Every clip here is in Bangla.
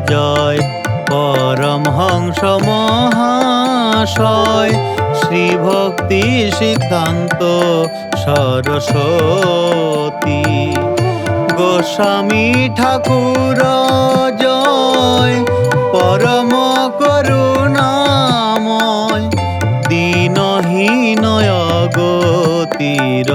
জয়। রে জয় পরমহংস মহাশয় শ্রী ভক্তি সিদ্ধান্ত সরস্বতী। গোস্বামী ঠাকুর জয়, পরম করুণাময় দীনহীনয় গতির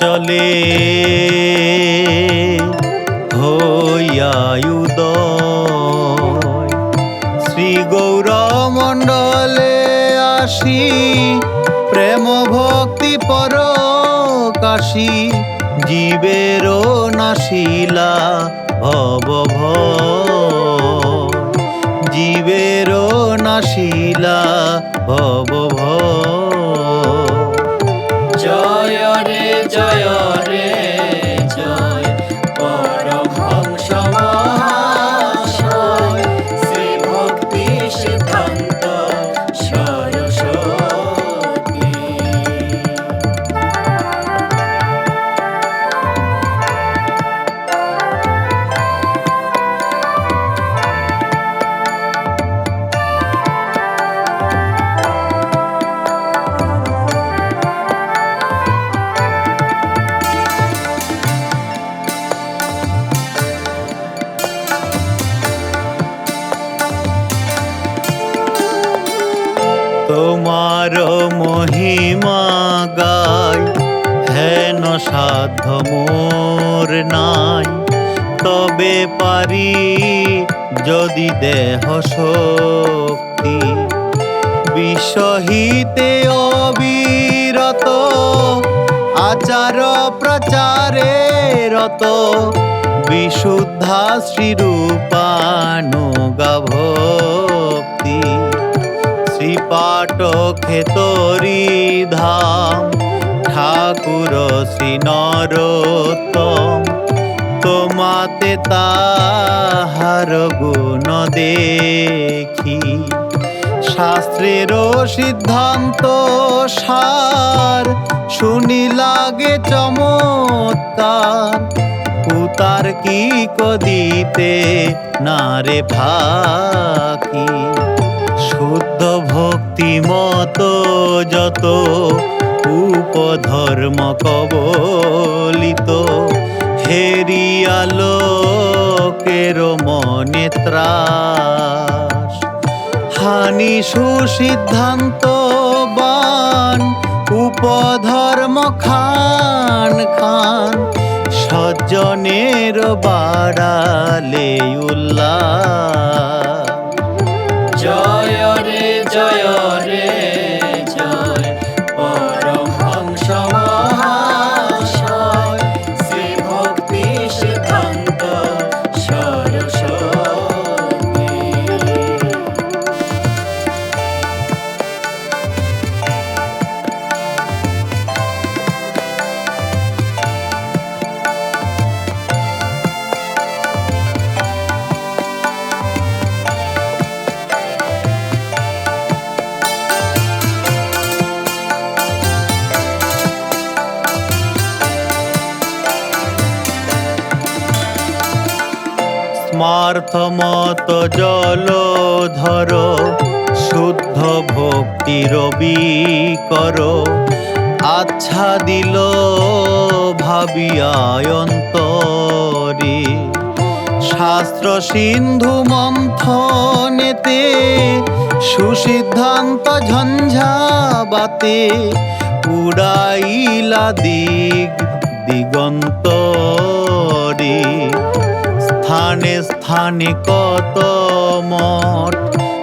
নীলাচলে হইয়ায়ুদয় শ্রী গৌরমণ্ডলে আসি প্রেম ভক্তি পরকাশী, জীবের নাশিলা ভব। জীবের নাশিলা ভব। জয় তোমার মহিমা গাই হেন সাধ্য মোর নাই। তবে পারি যদি দেহ শক্তি। বিশ্বহিতে অবিরত, আচার প্রচারে রত। বিশুদ্ধা শ্রীরূপানুগা ভক্তি শ্রীপাট ক্ষেতরি ধাম, ঠাকুর শ্রী নরোত্তম। তোমাতে তাহার গুণ দেখি। শাস্ত্রের সিদ্ধান্ত সার, শুনি লাগে চমৎকার। উতার কি কদিতে নারে ফাঁকি? শুদ্ধ ভক্তি মত যত উপধর্ম কবলিত। হেরিয়ালোকের মনে ত্রাস। হানি সুসিদ্ধান্ত বান, উপধর্ম খান খান। সজ্জনের বাড়ালে উল্লাস। জল ধর, শুদ্ধ ভক্তির কর আচ্ছা দিল ভাবিয়ায়ন্তরে শাস্ত্র সিন্ধু মন্থনেতে সুসিদ্ধান্ত ঝঞ্ঝাবাতে উড়াইলা দিগ দিগন্তরে স্থানে কত মঠ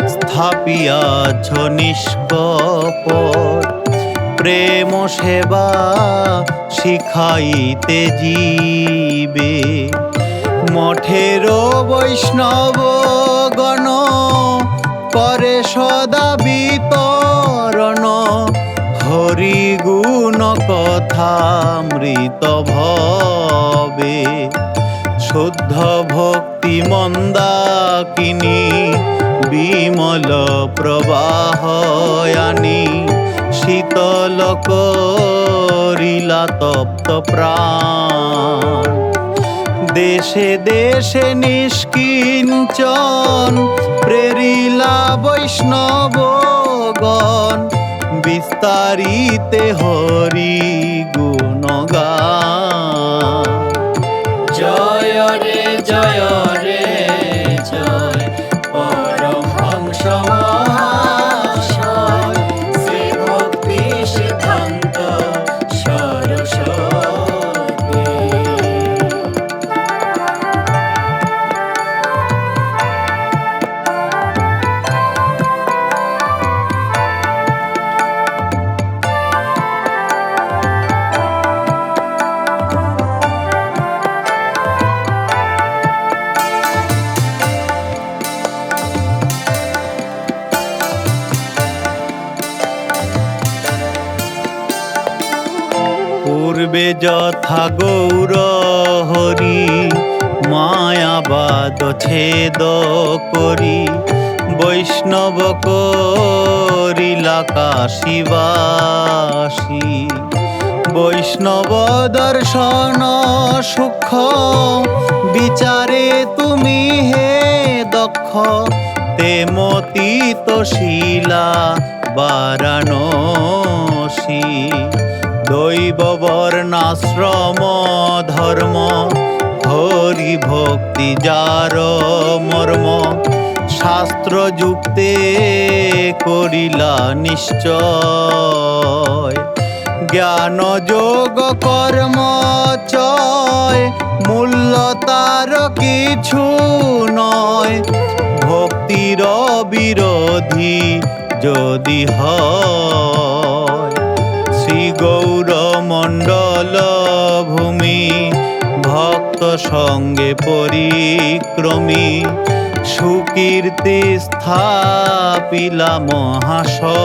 স্থাপিয়াছ নিষ্কপট। প্রেম সেবা শিখাইতে জীবে। মঠের বৈষ্ণব গণ করে সদা বিতরণ। হরি গুণ কথামৃত ভবে। শুদ্ধ ভক্তি মন্দাকিনী, বিমল প্রবাহয়ানি শীতল করিলা তপ্ত প্রাণ। দেশে দেশে নিষ্কিঞ্চন, প্রেরিলা বৈষ্ণবগণ বিস্তারিতে হরি গুণগান পূর্বে যথা গৌর হরি মায়াবাদ ছেদ করি। বৈষ্ণব করিলা কাশিবাসী। বৈষ্ণব দর্শন সুখ, বিচারে তুমি হে দক্ষ। তে তেমতীত শিলা বারাণসী। দৈব বর্ণাশ্রম, ধর্ম, হরি ভক্তি, যার মর্ম, শাস্ত্র যুক্তে করিলা নিশ্চয়। জ্ঞান, যোগ, কর্ম, চয়, মূল্য তার কিছু নয়। ভক্তির বিরোধী যদি হয়, শ্রী গৌর সঙ্গে পরিক্রমী সুকীর্তি স্থাপিলা মহাশয়।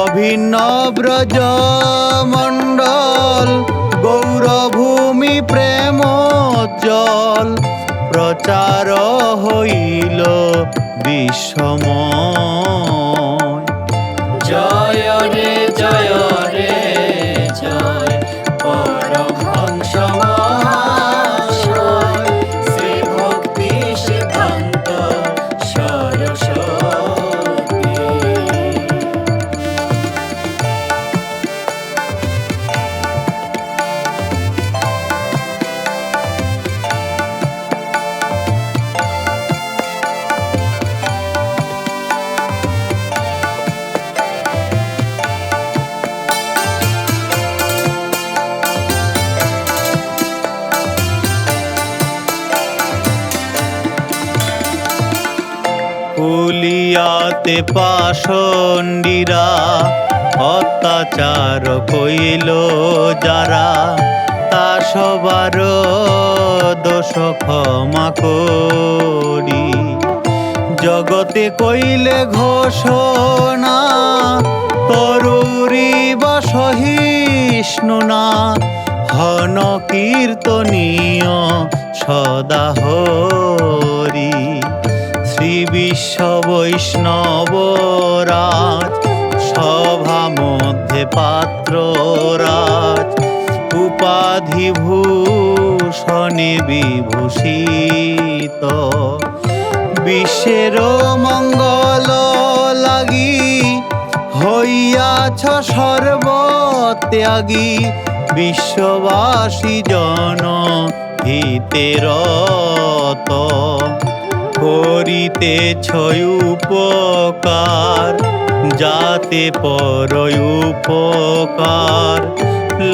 অভিন্ন ব্রজ মণ্ডল গৌরভূমি প্রেম জল প্রচার হইল বিশ্বময়। জয়। কুলিয়াতে পাষণ্ডীরা, অত্যাচার কইল যারা, তা সবার দোষ ক্ষমা করি। জগতে কইলে ঘোষণা, তরুরি সহিষ্ণু না হন কীর্তনীয় সদা হরি। শ্রী বিশ্ব বৈষ্ণব রাজ, সভা মধ্যে পাত্র রাজ। উপাধি ভূষণে বিভূষিত। বিশ্বের মঙ্গল লাগি, হইয়াছ সর্বত্যাগী। বিশ্ববাসী জন হিতেরত করিতেছ উপকার, যাতে পর উপকার।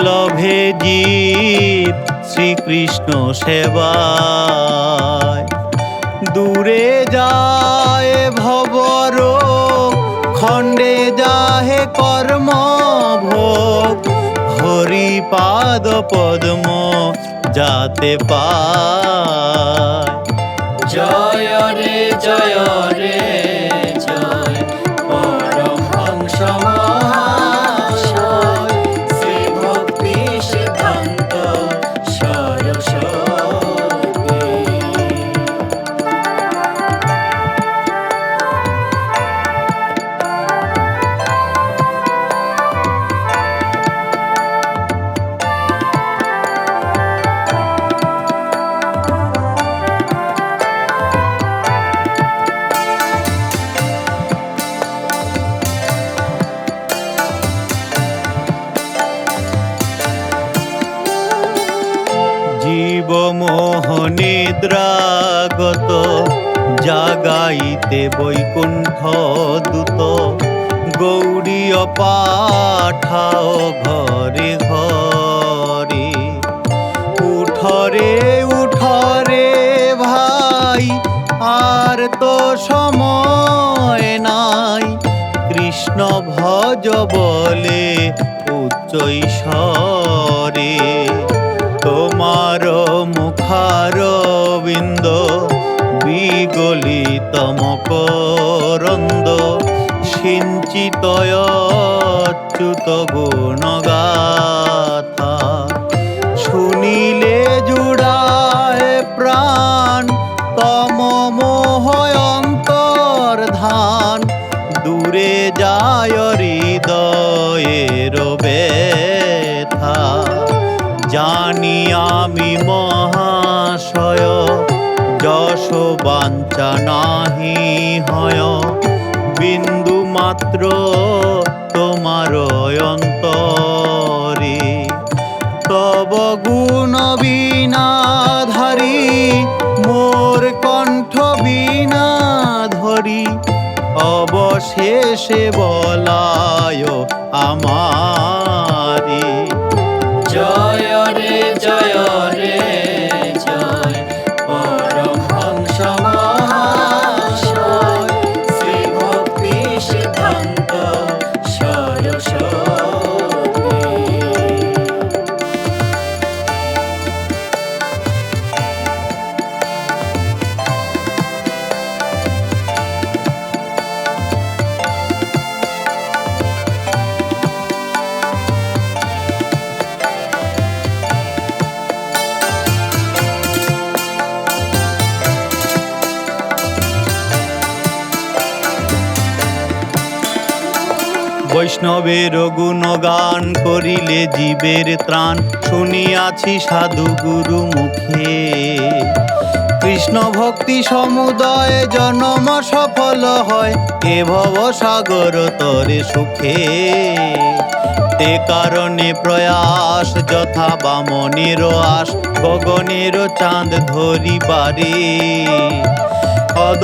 লভে জীব শ্রীকৃষ্ণ সেবায়। দূরে যায় ভবর, খণ্ডে যাহে কর্ম ভোগ। হরিপাদ পদ্ম যাতে পায়। জয় রে জয় রে। বৈকুণ্ঠ দূত গৌরীয় পাঠাও ঘরে ঘরে। উঠরে উঠরে ভাই, আর তো সময় নাই। কৃষ্ণ ভজ বলে উচ্চ তোমার মুখার বিন্দ বিগলিত মকরন্দ সিঞ্চিতয়চ্যুত গুণগাথা বাঞ্ছা নাহি হয়। বিন্দু মাত্র তোমার অন্তরে। তব গুণ বিনাধারী, মোর কণ্ঠ বিনা ধরি অবশেষে বলায় আমারে বৈষ্ণবের গুণগান করিলে জীবের ত্রাণ। শুনিয়াছি সাধু গুরু মুখে। কৃষ্ণ ভক্তি সমুদয় জনম সফল হয়। এ ভব সাগর তরে সুখে। তে কারণে প্রয়াস যথা বামনের আস গগনের চাঁদ ধরিবারে।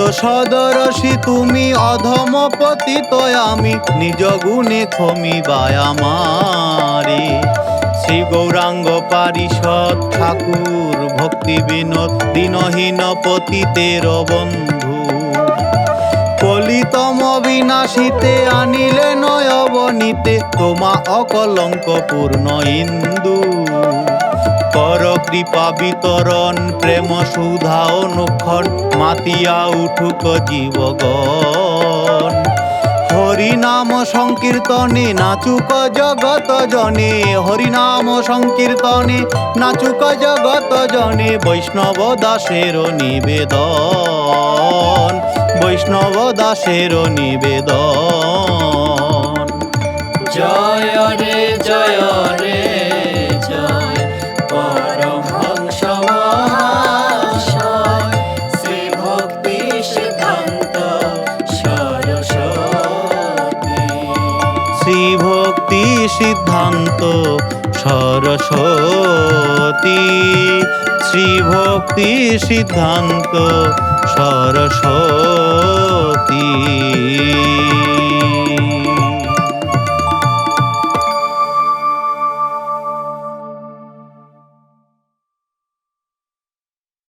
অদসদরসি তুমি অধম পতিত আমি নিজ গুণে ক্ষমিবায় আমারে শ্রী গৌরাঙ্গ পারিষদ ঠাকুর ভক্তি বিনোদ দিনহীন পতিতের বন্ধু। কলিতম বিনাশিতে আনিলে নয়বনীতে তোমা অকলঙ্ক পূর্ণ ইন্দু। কর কৃপা বিতরণ, প্রেম সুধা অনুক্ষণ, মাতিয়া উঠুক জীবগণ। হরিনাম সংকীর্তনে নাচুক জগত জনে, হরিনাম সংকীর্তনে নাচুক জগত জনে, বৈষ্ণব দাসের নিবেদন, বৈষ্ণব দাসের নিবেদন। জয় রে, জয় সিদ্ধান্ত সরস্বতী। শ্রীভক্তি সিদ্ধান্ত সরস্বতী।